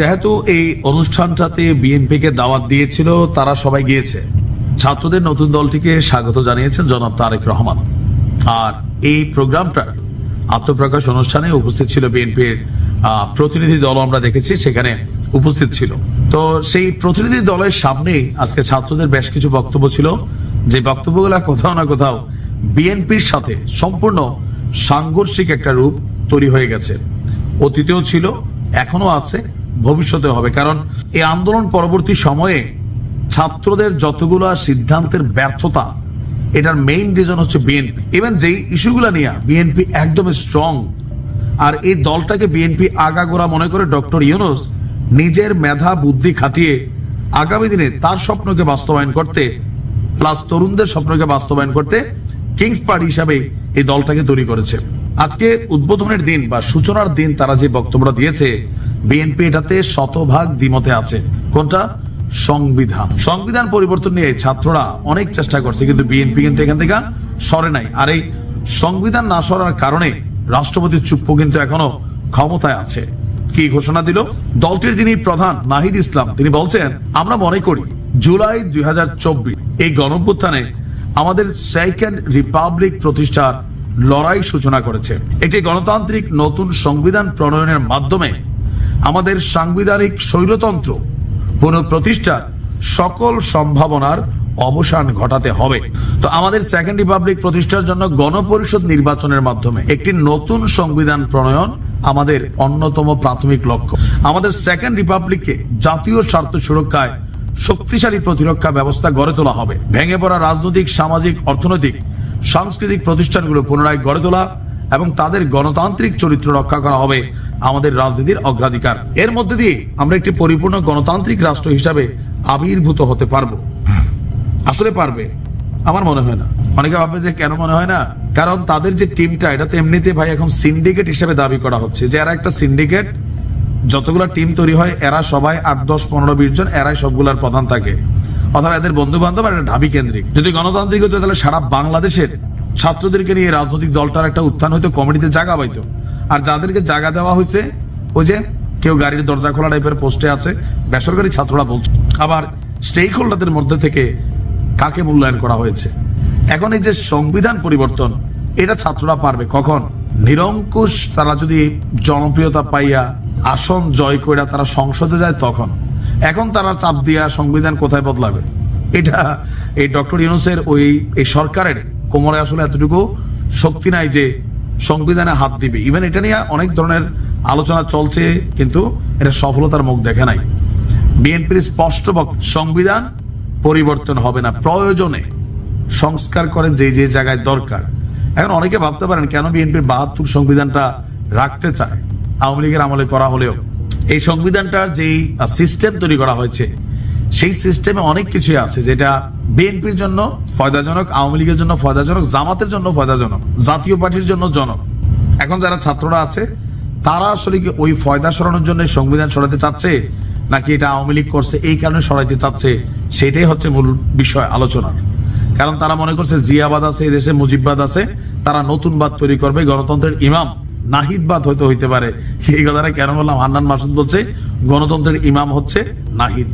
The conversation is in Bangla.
যেহেতু এই অনুষ্ঠানটাতে বিএনপিকে দাওয়াত দিয়েছিল, তারা সবাই গিয়েছে। ছাত্রদের নতুন দলটিকে স্বাগত জানিয়েছেন জনাব তারেক রহমান। আর এই প্রোগ্রামটার আত্মপ্রকাশ অনুষ্ঠানে উপস্থিত ছিল বিএনপির প্রতিনিধি দল আমরা দেখেছি, সেখানে উপস্থিত ছিল। তো সেই প্রতিনিধি দলের সামনেই আজকে ছাত্রদের বেশ কিছু বক্তব্য ছিল। যে বক্তব্যগুলো কোথাও না কোথাও বিএনপির সাথে সম্পূর্ণ সাংঘর্ষিক একটা রূপ তৈরি হয়ে গেছে। অতীতেও ছিল এখনও আছে। ভবিষ্যতে হবে। কারণ এই আন্দোলন পরবর্তী সময়ে ছাত্রদের যতগুলো সিদ্ধান্তের ব্যর্থতা, এটার মেইন রিজন হচ্ছে বিএনপি ইভেন যেই ইস্যুগুলো নিয়ে বিএনপি একদম স্ট্রং আর এই দলটাকে বিএনপি আগাগোড়া মনে করে ডক্টর ইউনুস নিজের মেধা, বুদ্ধি খাটিয়ে আগামী দিনে তার স্বপ্নকে বাস্তবায়ন করতে প্লাস তরুণদের স্বপ্নকে বাস্তবায়ন করতে কিংস পার্টি হিসাবে এই দলটাকে তৈরি করেছে। আজকে উদ্বোধনের দিন বা সূচনার দিন তারা যে বক্তব্যটা দিয়েছে বিএনপি এটাতে শতভাগ দ্বিমতে আছে। কোনটা? সংবিধান। সংবিধান পরিবর্তন নিয়ে ছাত্ররা অনেক চেষ্টা করছে, কিন্তু বিএনপি কিন্তু এখান থেকে সরে নাই। আর এই সংবিধান না সরার কারণে রাষ্ট্রপতির চুপ্প কিন্তু এখনও ক্ষমতায় আছে। কি ঘোষণা দিল? দলটির যিনি প্রধান, নাহিদ ইসলাম, তিনি বলছেন, আমরা মনে করি জুলাই দুই হাজার চব্বিশ, এই গণঅভ্যুত্থানে আমাদের সেকেন্ড রিপাবলিক প্রতিষ্ঠার লড়াই সূচনা করেছে। এটি গণতান্ত্রিক নতুন সংবিধান প্রণয়নের মাধ্যমে আমাদের সাংবিধানিক স্বৈরতন্ত্র পুনঃপ্রতিষ্ঠার সকল সম্ভাবনার অবসান ঘটাতে হবে। তো আমাদের সেকেন্ড রিপাবলিক প্রতিষ্ঠার জন্য গণপরিষদ নির্বাচনের মাধ্যমে একটি নতুন সংবিধান প্রণয়ন আমাদের অন্যতম প্রাথমিক লক্ষ্য। আমাদের সেকেন্ড রিপাবলিককে জাতীয় স্বার্থ সুরক্ষায় শক্তিশালী প্রতিরক্ষা ব্যবস্থা গড়ে তোলা হবে। ভেঙে পড়া রাজনৈতিক, সামাজিক, অর্থনৈতিক, সাংস্কৃতিক প্রতিষ্ঠানগুলো পুনরায় গড়ে তোলা এবং তাদের গণতান্ত্রিক চরিত্র রক্ষা করা হবে আমাদের রাজনীতির অগ্রাধিকার। এর মধ্যে দিয়ে আমরা একটি পরিপূর্ণ গণতান্ত্রিক রাষ্ট্র হিসাবে আবির্ভূত হতে পারব। আসলে পারবে, আমার মনে হয় না। অনেকে ভাববে যে কেন মনে হয় না? কারণ তাদের যে টিমটা, এটা তো এমনিতে ভাই এখন সিন্ডিকেট হিসেবে দাবি করা হচ্ছে যে এরা একটা সিন্ডিকেট, যতগুলো টিম তৈরি হয়, এরা সবাই আট, দশ, পনেরো, বিশ জন, এরাই সবগুলার প্রধান থাকে। অথবা এদের বন্ধু বান্ধব আর ঢাবি কেন্দ্রিক। যদি গণতান্ত্রিক হতো তাহলে সারা বাংলাদেশের ছাত্রদেরকে নিয়ে রাজনৈতিক দলটার একটা উত্থান হইতো, কমিটিতে জায়গা পাইতো। আর যাদেরকে জায়গা দেওয়া হয়েছে ওই যে কেউ গাড়ির দরজা খোলা টাইপের পোস্টে আছে, বেসরকারি ছাত্ররা বলছে। আবার স্টেক হোল্ডারদের মধ্যে থেকে কাকে মূল্যায়ন করা হয়েছে? এখন এই যে সংবিধান পরিবর্তন, এটা ছাত্ররা পারবে কখন? নিরঙ্কুশ তারা যদি জনপ্রিয়তা পাইয়া আসন জয় করে তারা সংসদে যায় তখন। এখন তারা চাপ দিয়া সংবিধান কোথায় বদলাবে? এটা এই ডক্টর ইউনুসের ওই, এই সরকারের কোমরে আসলে এতটুকু শক্তি নাই যে সংবিধানে হাত দিবে। ইভেন এটা নিয়ে অনেক ধরনের আলোচনা চলছে, কিন্তু এটা সফলতার মুখ দেখে নাই। বিএনপির স্পষ্ট সংবিধান পরিবর্তন হবে না। প্রয়োজনে সংস্কার করেন যে যে জায়গায় দরকার। এখন অনেকে ভাবতে পারেন, কেন বিএনপির বাহাত্তর সংবিধানটা রাখতে চায়? আওয়ামী লীগের আমলে করা হলেও। এই সংবিধানটার যেই সিস্টেম তৈরি করা হয়েছে সেই সিস্টেমে অনেক কিছুই আছে, যেটা বিএনপির জন্য ফয়দাজনক, আওয়ামী লীগের জন্য ফয়দাজনক, জামাতের জন্য ফয়দাজনক, জাতীয় পার্টির জন্য জনক। এখন যারা ছাত্ররা আছে, তারা আসলে কি ওই ফয়দা সরানোর জন্য সংবিধান সরাতে চাচ্ছে, নাকি এটা আওয়ামী লীগ করছে, এই কারণে সরাইতে চাচ্ছে? সেটাই হচ্ছে মূল বিষয় আলোচনার কারণ তারা মনে করছে জিয়াবাদ আছে, এই দেশে মুজিববাদ আছে, তারা নতুন বাদ তৈরি করবে, গণতন্ত্রের ইমাম নাহিদবাদ হয়তো হইতে পারে। এই কথাটা কেন বললাম? হান্নান মাসুদ বলছে, গণতন্ত্রের ইমাম হচ্ছে নাহিদ।